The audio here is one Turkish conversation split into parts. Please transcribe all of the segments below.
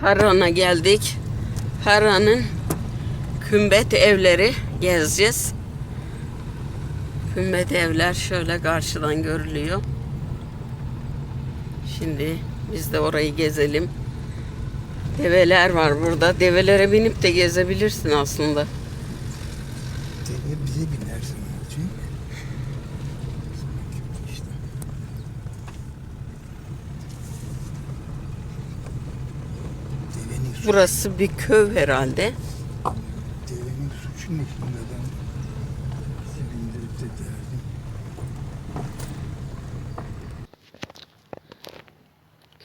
Harran'a geldik. Harran'ın kümbet evleri gezeceğiz. Kümbet evler şöyle karşıdan görülüyor. Şimdi biz de orayı gezelim. Develer var burada. Develere binip de gezebilirsin aslında. Burası bir köy herhalde. devenin suçu ne şimdi adam bizi bindirip de derdim.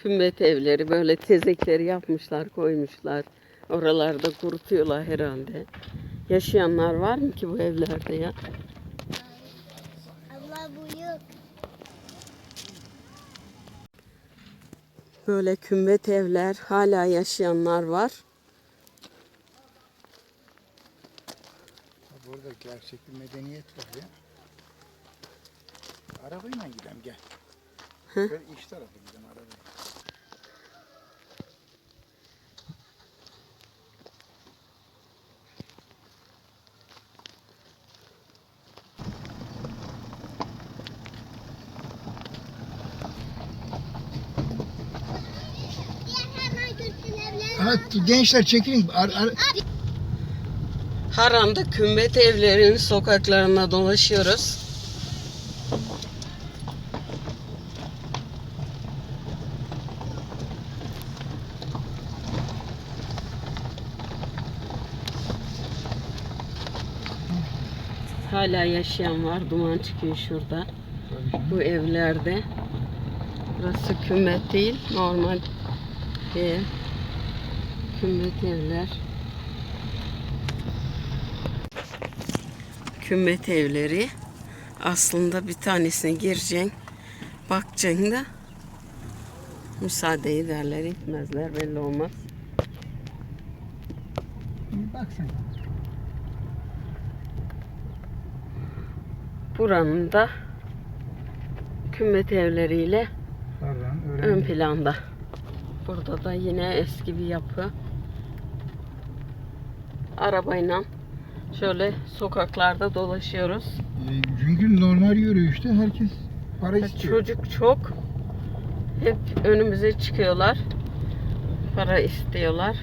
Kümbet evleri böyle tezekleri yapmışlar, koymuşlar. Oralarda kurutuyorlar herhalde. Yaşayanlar var mı ki bu evlerde ya? Böyle kümbet evler, hala yaşayanlar var. Burada gerçek bir medeniyet var ya. Arabayla gidelim gel. Hı? Böyle iç tarafa gidelim arabayla. Hemen götürün evlerine. Ha, gençler çekilin. Ar, ar, Haran'da kümbet evlerinin sokaklarında dolaşıyoruz. Hala yaşayan var. Duman çıkıyor şurada. Bu evlerde. Burası kümbet değil. Normal ev. Kümbet evler. Kümbet evleri. Aslında bir tanesine gireceksin. Bakacaksın da müsaade ederler etmezler belli olmaz. sen. Buranın da kümbet evleriyle Pardon, ön planda. Burada da yine eski bir yapı. Arabayla şöyle sokaklarda dolaşıyoruz. Ee, Çünkü normal yürüyüşte herkes para Ya istiyor. Çocuk çok. Hep önümüze çıkıyorlar. Para istiyorlar.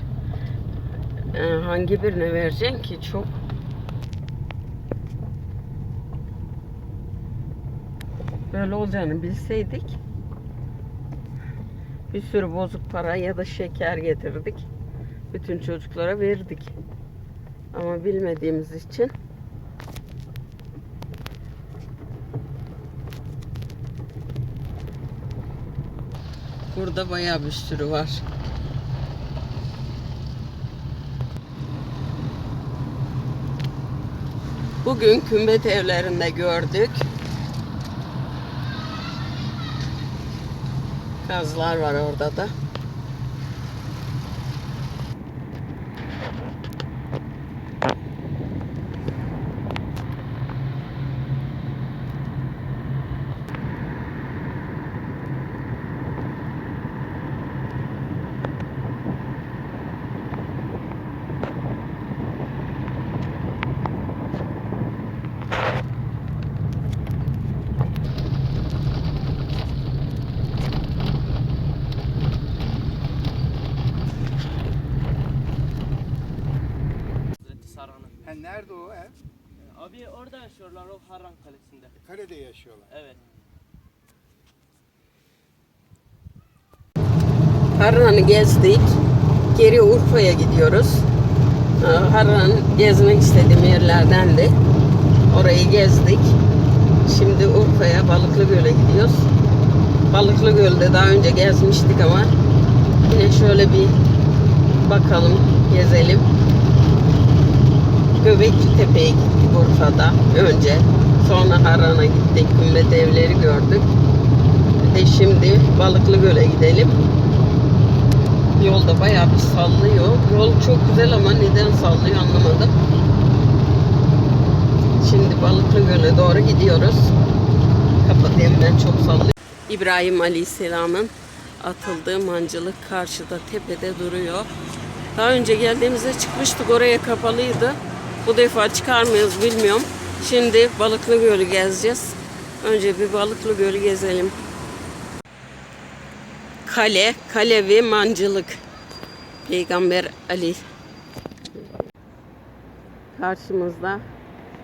Ee, hangi birine vereceksin ki? Çok. Böyle olacağını bilseydik bir sürü bozuk para ya da şeker getirdik. Bütün çocuklara verdik. Ama bilmediğimiz için Burada bayağı bir sürü var. Bugün kümbet evlerinde gördük. Kazlar var orada da. Nerede o ev? Abi orada yaşıyorlar o Harran Kalesi'nde. Kalede yaşıyorlar. Evet. Harran'ı gezdik. Geri Urfa'ya gidiyoruz. Ee, Harran gezmek istediğim yerlerdendi. Orayı gezdik. Şimdi Urfa'ya Balıklı Göl'e gidiyoruz. Balıklı Göl'de daha önce gezmiştik ama yine şöyle bir bakalım, gezelim. Göbekli Tepe'ye gittik Urfa'da önce. Sonra Harran'a gittik. Kümbet evleri gördük. Bir şimdi Balıklı Göl'e gidelim. Yolda bayağı bir sallıyor. Yol çok güzel ama neden sallıyor anlamadım. Şimdi Balıklı Göl'e doğru gidiyoruz. Kapatayım ben çok sallıyor. İbrahim Aleyhisselam'ın atıldığı mancılık karşıda tepede duruyor. Daha önce geldiğimizde çıkmıştık oraya kapalıydı. Bu defa çıkar mıyız bilmiyorum. Şimdi Balıklı Gölü gezeceğiz. Önce bir Balıklı Gölü gezelim. Kale, kale ve mancılık. Peygamber Ali. Karşımızda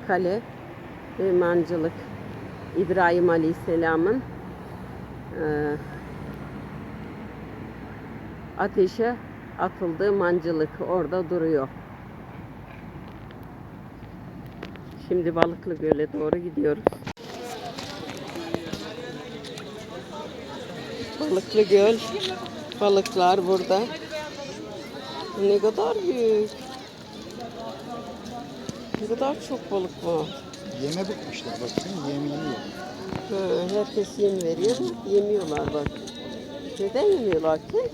kale ve mancılık. İbrahim Aleyhisselam'ın eee, ateşe atıldığı mancılık orada duruyor. Şimdi Balıklı Göl'e doğru gidiyoruz. Balıklı Göl. Balıklar burada. Ne kadar büyük. Ne kadar çok balık var. Yeme bıkmışlar baksana yem yemiyor. Ha, herkes yem veriyor. Yemiyorlar bak. Neden yemiyorlar ki?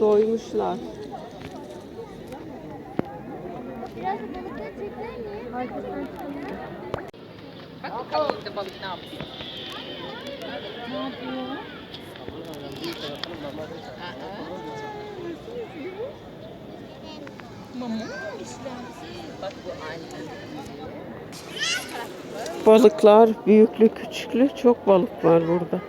Doymuşlar. Çeker mi? Balıklar büyüklü küçüklü çok balık var burada.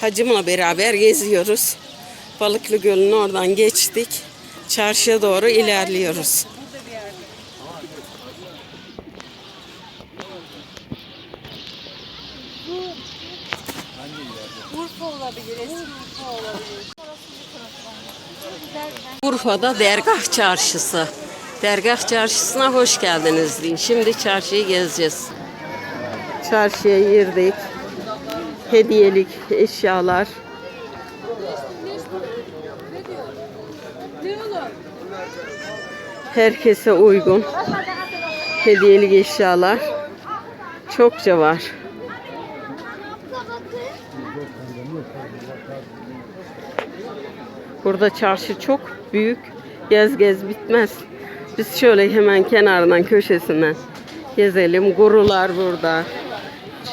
Hacımla beraber geziyoruz. Balıklı Gölü'nün oradan geçtik. Çarşıya doğru ilerliyoruz. Urfa'da Dergah Çarşısı. Dergah Çarşısı'na hoş geldiniz deyin. Şimdi çarşıyı gezeceğiz. Çarşıya girdik. Hediyelik eşyalar. Herkese uygun. Hediyelik eşyalar. Çokça var. Burada çarşı çok büyük. Gez gez bitmez. Biz şöyle hemen kenarından köşesinden gezelim. Gurular burada.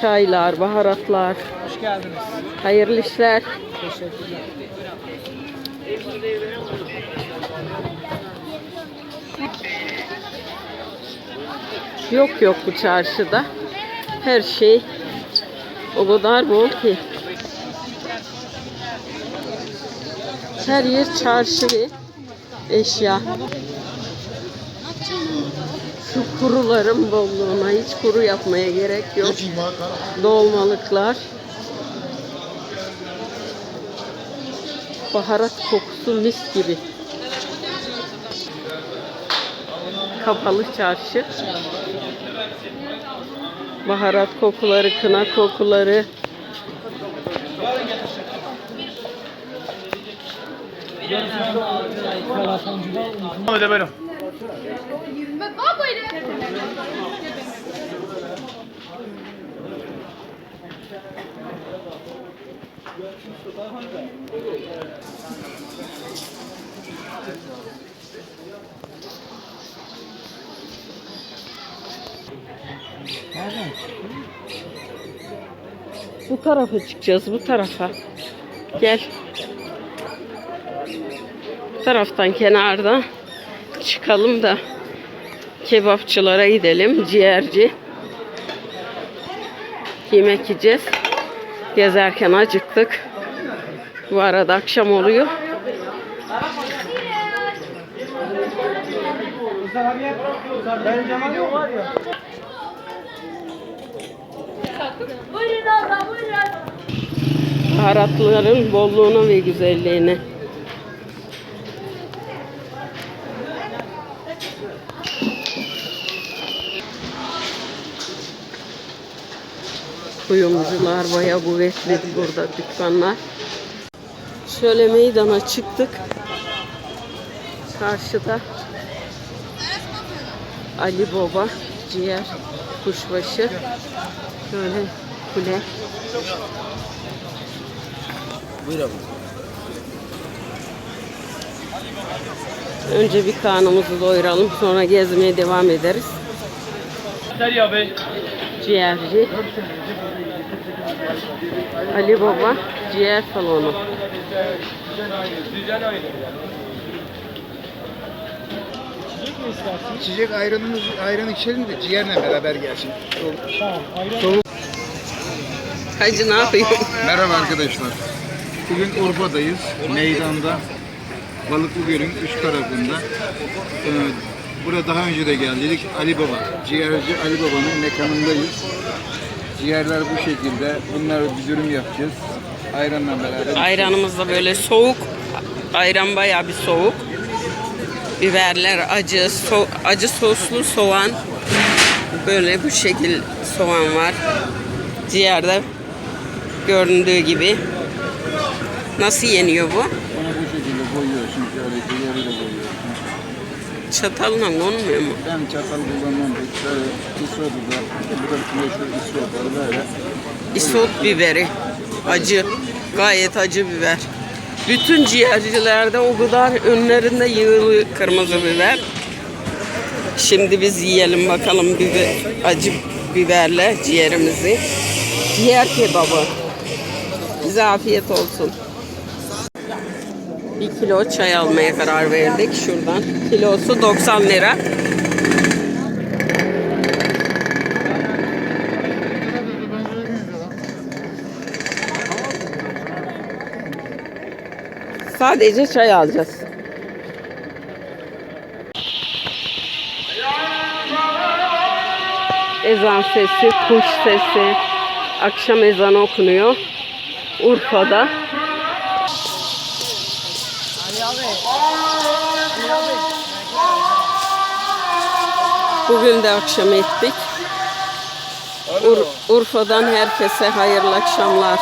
Çaylar, baharatlar. Hoş geldiniz. Hayırlı işler. Teşekkürler. Yok yok bu çarşıda. Her şey o kadar bol ki. Her yer çarşı ve eşya. Şu kuruların bolluğuna hiç kuru yapmaya gerek yok. Dolmalıklar. Baharat kokusu mis gibi. Kapalı çarşı. Baharat kokuları, kına kokuları. Hadi Bu tarafa çıkacağız, bu tarafa. Gel. Bu taraftan kenarda çıkalım da kebapçılara gidelim. Ciğerci. Yemek yiyeceğiz. Gezerken acıktık. Bu arada akşam oluyor. Baharatların bolluğuna ve güzelliğine. Kuyumcular, baya kuvvetli burada dükkanlar. Şöyle meydana çıktık. Karşıda Ali Baba, ciğer, kuşbaşı, şöyle kule. Önce bir karnımızı doyuralım, sonra gezmeye devam ederiz. Derya Bey. Ciğerci. Ali Baba ciğer salonu. Düzen aynı. İçecek ayranımız, ayran içelim de ciğerle beraber gelsin. Tamam. Ayran. Hacı ne yapıyorsun? Merhaba arkadaşlar. Bugün Urfa'dayız. Meydanda. Balıklı Göl'ün üst tarafında. Ee, burada daha önce de geldik. Ali Baba. Ciğerci Ali Baba'nın mekanındayız. Ciğerler bu şekilde. Bunları bir dürüm yapacağız. Ayranla beraber. Ayranımız da böyle soğuk. Ayran bayağı bir soğuk. Biberler acı, so- acı soslu soğan. Böyle bu şekil soğan var. Ciğerde göründüğü gibi. Nasıl yeniyor bu? Onu bu şekilde koyuyorsun. Şöyle ciğeri de koyuyorsun. Çatalla konmuyor mu? Ben çatal kullanmam pek. Şöyle isotu da. Bu da meşhur isotu böyle. Isot biberi. Acı. Gayet acı biber. Bütün ciğercilerde o kadar önlerinde yığılı kırmızı biber. Şimdi biz yiyelim bakalım biber, acı biberle ciğerimizi. Ciğer kebabı. Bize afiyet olsun. Bir kilo çay almaya karar verdik şuradan. Kilosu 90 lira. Sadece çay alacağız. Ezan sesi, kuş sesi, akşam ezanı okunuyor. Urfa'da. Bugün de akşam ettik. Ur- Urfa'dan herkese hayırlı akşamlar.